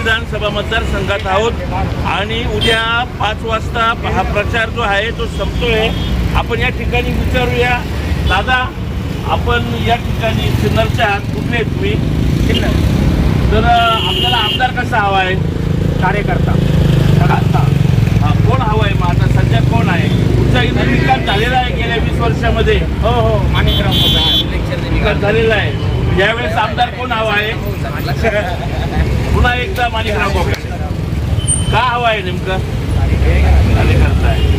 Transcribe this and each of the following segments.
विधानसभा मतदारसंघात आहोत. आणि उद्या पाच वाजता हा प्रचार जो आहे तो संपतोय. आपण या ठिकाणी विचारूया दादा आपण या ठिकाणी सिन्नरच्या कुठले आहेत तुम्ही? तर आपल्याला आमदार कसा हवा आहे? कार्यकर्ता. हा, कोण हवा आहे मग? आता सध्या कोण आहे? तुमचा इथे विकास झालेला आहे गेल्या वीस वर्षामध्ये. हो हो. माणिकराव विकास झालेला आहे. यावेळेस आमदार कोण हवा आहे? पुन्हा एकदा माणिकराव कोकणे का हवा आहे नेमकं? कार्यकर्ता आहे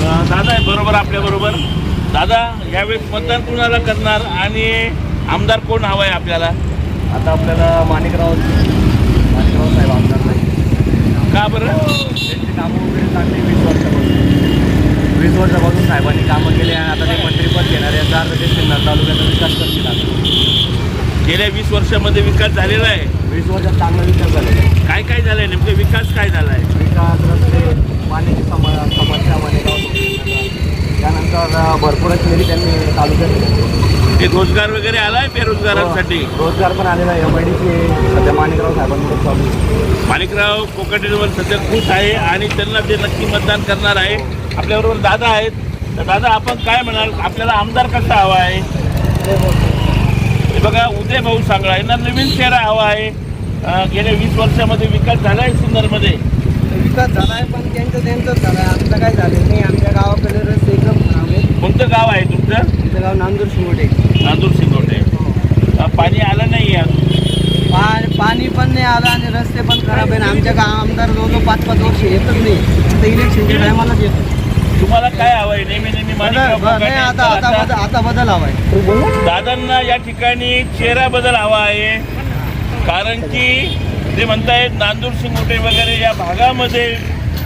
अं, दादा आहे बरोबर आपल्या बरोबर. दादा यावेळेस मतदान कुणाला करणार आणि आमदार कोण हवा आहे आपल्याला? आता आपल्याला माणिकराव माणिकराव साहेब आमदार नाही. का बरं? त्यांची कामं वगैरे चांगली वीस वर्षापासून. वीस वर्षापासून साहेबांनी कामं केली आणि आता ते मंत्रीपद घेणार याचा अर्थ ते सिन्नर तालुक्याचा विकास करतील आता. गेल्या वीस वर्षामध्ये विकास झालेला आहे. वीस वर्षात चांगला विकास झालेला आहे. काय काय झालंय? नेमकं विकास काय झाला आहे विकास रस्ते पाण्याची सम समस्या माणिकराव त्यानंतर भरपूरच निधी त्यांनी तालुक्यात दिले. ते रोजगार वगैरे आलाय बेरोजगारांसाठी? रोजगार पण आलेला आहे. एम आय डी सध्या माणिकराव साहेबांकडे चालू आहे. माणिकराव कोकाटेवर सध्या खुश आहे आणि त्यांना ते नक्की मतदान करणार आहे. आपल्याबरोबर दादा आहेत. तर दादा आपण काय म्हणाल? आपल्याला आमदार कसा हवा आहे? हे बघा उदय भाऊ सांगळा यांना नवीन चेहरा हवा आहे. गेल्या वीस वर्षामध्ये विकास झाला आहे सिन्नरमध्ये विकास झाला आहे पण त्यांचं त्यांचंच झालं आहे आमचं काय झालं नाही. आमच्या गावाकडे रस्ते एकदम खराब कोणतं गाव आहे तुमचं? आमचं गाव नांदूर शिमोटे नांदूर सिंगोटे अं, पाणी आलं नाही पा पाणी पण नाही आलं आणि रस्ते पण खराब आहे आमच्या गाव आमदार जवळजवळ पाच पाच वर्ष येतच नाही. फक्त इलेक्शनच्या टायमालाच येतो तुम्हाला काय हवं आहे नेहमी नेहमी आता बदल आता बदल हवाय. दादांना या ठिकाणी चेहरा बदल हवा आहे. कारण की ते म्हणतायत नांदूर सिंगोटे वगैरे या भागामध्ये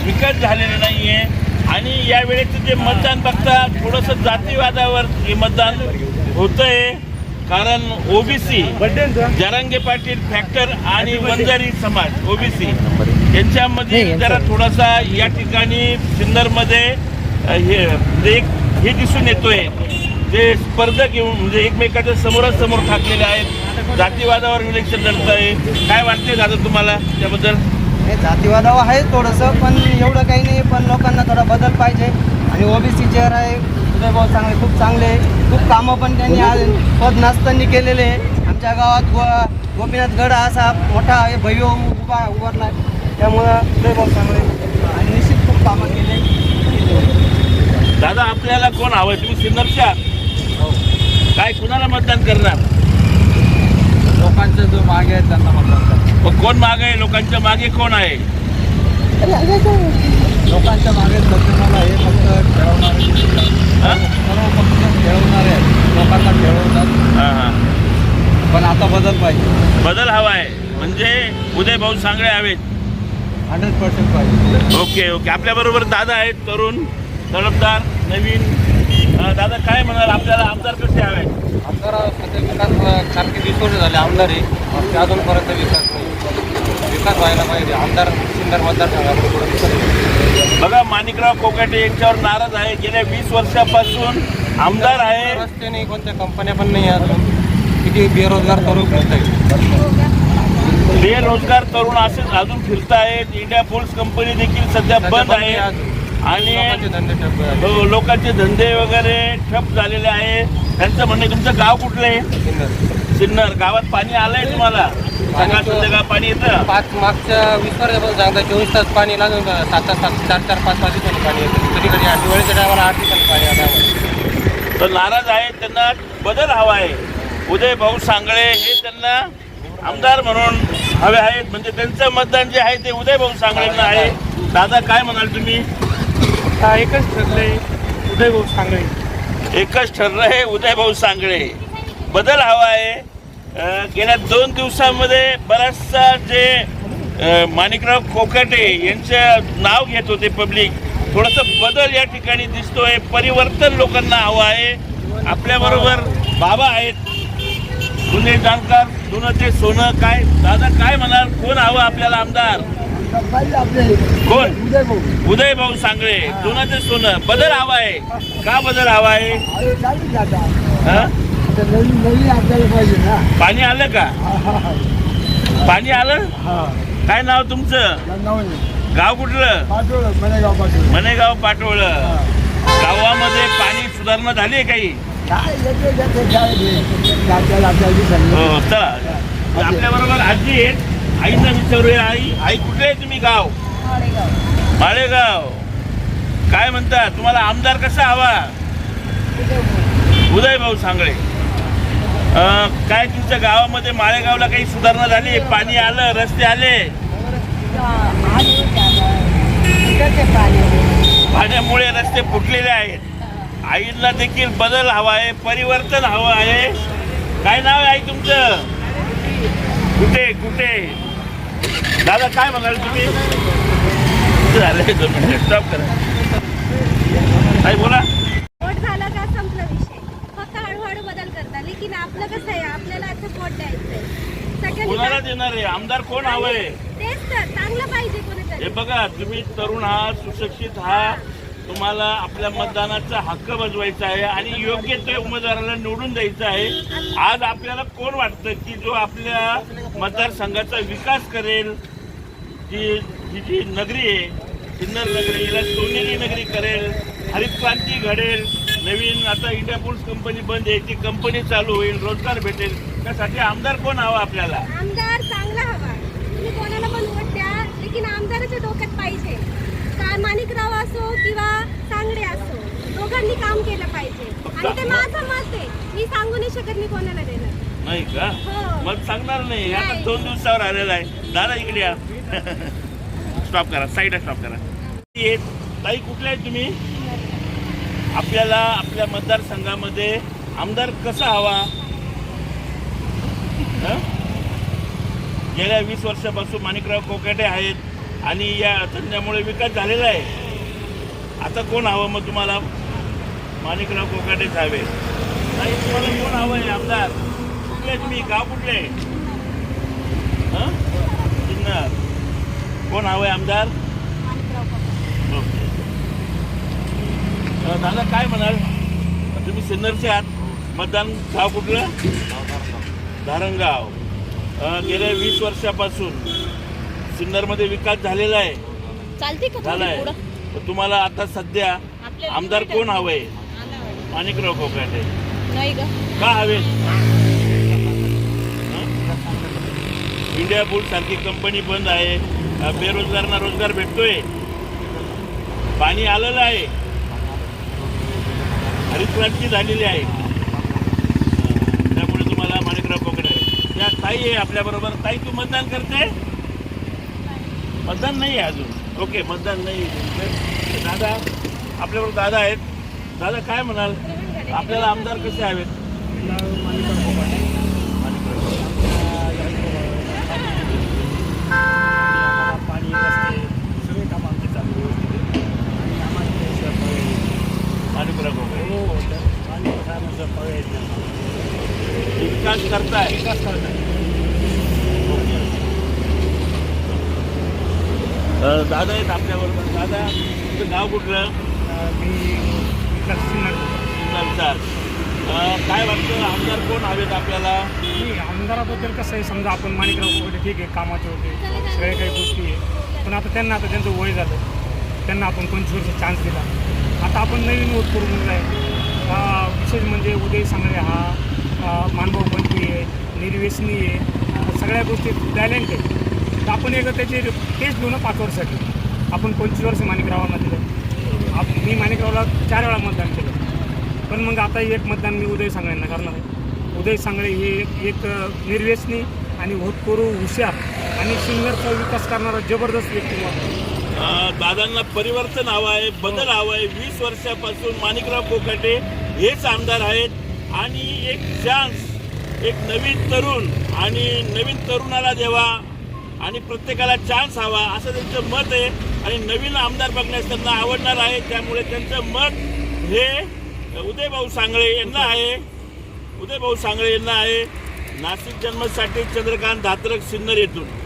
विकास झालेला नाही आहे आणि या वेळेचं जे मतदान बघता थोडंसं जातीवादावर हे मतदान होतंय. कारण ओबीसी जरांगे पाटील फॅक्टर आणि वंजारी समाज ओबीसी यांच्यामध्ये जरा थोडासा या ठिकाणी सिन्नरमध्ये हे म्हणजे एक हे दिसून येतोय. ते स्पर्धक येऊन म्हणजे एकमेकाच्या समोरासमोर ठाकलेले आहेत. जातीवादावर इलेक्शन लढत आहे काय वाटते दादा तुम्हाला त्याबद्दल? हे जातीवादावर आहे थोडंसं पण एवढं काही नाही पण लोकांना थोडा बदल पाहिजे. आणि ओबीसी चेअर आहे उदयभाऊ चांगले खूप चांगले आहे. खूप कामं पण त्यांनी आज पद नसताना केलेले आहे. आमच्या गावात गो गोपीनाथ गड असा मोठा आहे उभा उभारला आहे. त्यामुळं उदयभाऊ चांगले. आणि निश्चित खूप कामं केले. दादा आपल्याला कोण हवंय? तुम्ही सिन्नरच्या? काय कुणाला मतदान करणार? लोकांचे जो मागे आहेत त्यांना मतदान मग कोण मागे आहे? लोकांच्या मागे कोण आहे? लोकांच्या मागे सध्या हे फक्त खेळवणारे हा? सर्व फक्त खेळवणारे लोकांना खेळवतात हा, हा. पण आता बदल पाहिजे. बदल हवा आहे. म्हणजे उदय भाऊ सांगळे हवेत. हंड्रेड पर्सेंट पाहिजे. Okay okay. आपल्या बरोबर दादा आहेत तरुण. तडफदार नवीन दादा काय म्हणाल? आपल्याला आमदार कसे हवे आमदार सध्या विकास सारखे वीस वर्ष झाले आमदार आहे. अजूनपर्यंत विकास नाही. विकास व्हायला पाहिजे. आमदार सिन्नर मतदारसंघाकडे पुढे विकास बघा माणिकराव कोकाटे यांच्यावर नाराज आहे. गेल्या वीस वर्षापासून आमदार आहे. रस्ते नाही कोणत्या कंपन्या पण नाही अजून. किती बेरोजगार तरुण फिरत आहे बेरोजगार तरुण असेच अजून फिरतायत. इंडिया पोल्स कंपनी देखील सध्या बंद आहे आणि लोकांचे धंदे. हो, लोकांचे धंदे वगैरे ठप झालेले आहे. त्यांचं म्हणणं आहे, तुमचं गाव कुठलं आहे? सिन्नर. सिन्नर. गावात पाणी आलंय तुम्हाला? सकाळ पाणी येतं? पाच मागच्या वीस वर्षापासून सांगता चोवीस तास पाणी लागून सात तास सात चार चार पाच पाच दिवसांनी पाणी येतं. कधी कधी आठ दिवाळीच्या टायमाला आठ दिवसांनी पाणी आम्हाला. तर नाराज आहेत त्यांना बदल हवा आहे. उदय भाऊ सांगळे हे त्यांना आमदार म्हणून हवे आहेत. म्हणजे त्यांचं मतदान जे आहे ते उदय भाऊ सांगळेंना आहे. दादा काय म्हणाल तुम्ही? एकच ठरलंय उदयभाऊ सांगळे. एकच ठरलं हे उदयभाऊ सांगळे. बदल हवा आहे. गेल्या दोन दिवसामध्ये बराचसा जे माणिकराव कोकाटे यांचं नाव घेत होते पब्लिक थोडंसं बदल या ठिकाणी दिसतोय परिवर्तन लोकांना हवं आहे. आपल्याबरोबर बाबा आहेत. जुने जाणकार जुनं ते सोनं काय दादा काय म्हणाल? कोण हवं आपल्याला आमदार? कोण? उदय भाऊ. सांगळे. जुनं ते सोनं. बदल हवा आहे. का बदल हवा आहे? पाणी आलं का? पाणी आलं? हा. काय नाव तुमचं? गाव कुठलं? मनेगाव पाटोळं. गावामध्ये पाणी सुधारणा झाली आहे काही? हो चला. आपल्या बरोबर आजी आहेत. आईंना विचारूया आई. आई कुठे आहे तुम्ही गाव? माळेगाव. काय म्हणता? तुम्हाला आमदार कसा हवा? उदय भाऊ सांगळे. काय तुमच्या गावामध्ये माळेगावला काही सुधारणा झाली? पाणी आलं रस्ते आले? पाण्यामुळे रस्ते फुटलेले आहेत. आईला देखील बदल हवा आहे परिवर्तन हवं आहे. काय नाव आहे आई तुमचं? कुठे कुठे? दादा काय म्हणाल तुम्ही? झाले दोन मिनिट स्टॉप करा. आई बोला. झाला का संपला विषय? फक्त हळूहळू बदल करता. लेकिन आपलं कसं आहे? आपल्याला आता वोट द्यायचंय. सेकंड कोणाला देणार आहे? आमदार कोण हवंय? तेच तर. चांगलं पाहिजे हे बघा तुम्ही तरुण आहात सुशिक्षित हा तुम्हाला आपल्या मतदानाचा हक्क बजवायचा आहे आणि योग्य त्या उमेदवाराला निवडून द्यायचं आहे. आज आपल्याला कोण वाटतं की जो आपल्या मतदारसंघाचा विकास करेल जी ही जी नगरी आहे सिन्नर नगरी हिला सोनेरी नगरी करेल हरित क्रांती घडेल नवीन आता इंडिया बुल्स कंपनी बंद आहे ती कंपनी चालू होईल रोजगार भेटेल. त्यासाठी आमदार कोण हवा आपल्याला? आमदार चांगला हवा. तुम्ही कोणाला पण वोट द्या लेकिन आमदाराच्या डोक्यात पाहिजे. का माणिकराव असो किंवा सांगडे असो दोघांनी काम केलं पाहिजे. आणि ते माझं मत आहे. मी सांगू नाही शकत मी कोणाला देणार. नाही का? हो. मग सांगणार नाही. आता. दोन दिवसावर आलेला आहे. दादा इकडे या. स्टॉप करा साईडला स्टॉप करा. ताई कुठले आहे तुम्ही? आपल्याला आपल्या मतदारसंघामध्ये आमदार कसा हवा? हं? गेल्या वीस वर्षापासून माणिकराव कोकाटे आहेत आणि या धंद्यामुळे विकास झालेला आहे. आता कोण हवं मग तुम्हाला? माणिकराव कोकाटेच हवे नाही तुम्हाला कोण हवं आहे आमदार? कुठले तुम्ही? गाव कुठले? हं? सिन्नर कोण हवं आहे आमदार ओके. दादा काय म्हणाल? तुम्ही सिन्नरचे आहात. मतदान गाव कुठलं? धारणगाव. गेल्या वीस वर्षापासून सिन्नरमध्ये विकास झालेला आहे. चालते का झालाय. तुम्हाला आता सध्या आमदार कोण हवंय? माणिकराव कोकाटे का हवे? इंडिया बुल सारखी कंपनी बंद आहे. बेरोजगारांना रोजगार भेटतोय. पाणी आलेलं आहे. हरितक्रांती झालेली आहे. त्यामुळे तुम्हाला माणिकराव कोकडे त्या ताई आहे आपल्याबरोबर ताई तू मतदान करते? मतदान नाही आहे अजून. ओके मतदान नाही आहे. दादा आपल्याबरोबर दादा आहेत. दादा काय म्हणाल? आपल्याला आमदार कसे हवेत पाणी रस्ते सगळे काम आमचे चालू व्यवस्थित आहे. आणि आम्हाला त्याशिवाय पर्याय नाही. माणिकराव कोकडे हो तर पाणी नसल्यानंतर पर्याय येत नाही विकास करताय विकास करत आहे अ, दादा आहेत आपल्याबरोबर. दादा तुमचं गाव कुठलं? मी अ, काय वाटतं आमदार कोण हवेत आपल्याला? नाही आमदाराबद्दल कसं आहे समजा आपण माणिकराव वगैरे ठीक आहे कामाचे होते सगळ्या काही गोष्टी आहे. पण आता त्यांना आता त्यांचं वय झालं. त्यांना आपण पंचवीस वर्ष चान्स दिला. आता आपण नवीन वोट करून दिला आहे विशेष म्हणजे उदय सांगळे हा अं, मानभाऊ पंथी आहे निर्व्यसनी आहे. सगळ्या गोष्टी टॅलेंट आहे तर आपण एक त्याचे टेस्ट घेऊ ना पाच वर्षासाठी आपण पंचवीस वर्ष माणिकरावांना दिलं आप मी माणिकरावला चार वेळा मतदान केलं. पण मग आता एक मतदान मी उदय सांगळ्यांना करणार आहे. उदय सांगळे हे एक निर्व्यसनी आणि होतकरू हुशार आणि सिंगरचा विकास करणारा जबरदस्त व्यक्तिमत्व दादांना परिवर्तन हवं आहे बदल हवा आहे. वीस वर्षापासून माणिकराव कोकाटे हेच आमदार आहेत. आणि एक चान्स एक नवीन तरुण आणि नवीन तरुणाला देवा. आणि प्रत्येकाला चान्स हवा असं त्यांचं मत आहे. आणि नवीन आमदार बघण्यास त्यांना आवडणार आहे. त्यामुळे त्यांचं मत हे उदयभाऊ सांगळे यांना आहे. उदयभाऊ सांगळे यांना आहे. नाशिक जन्मसाठी चंद्रकांत धात्रक सिन्नर येथून.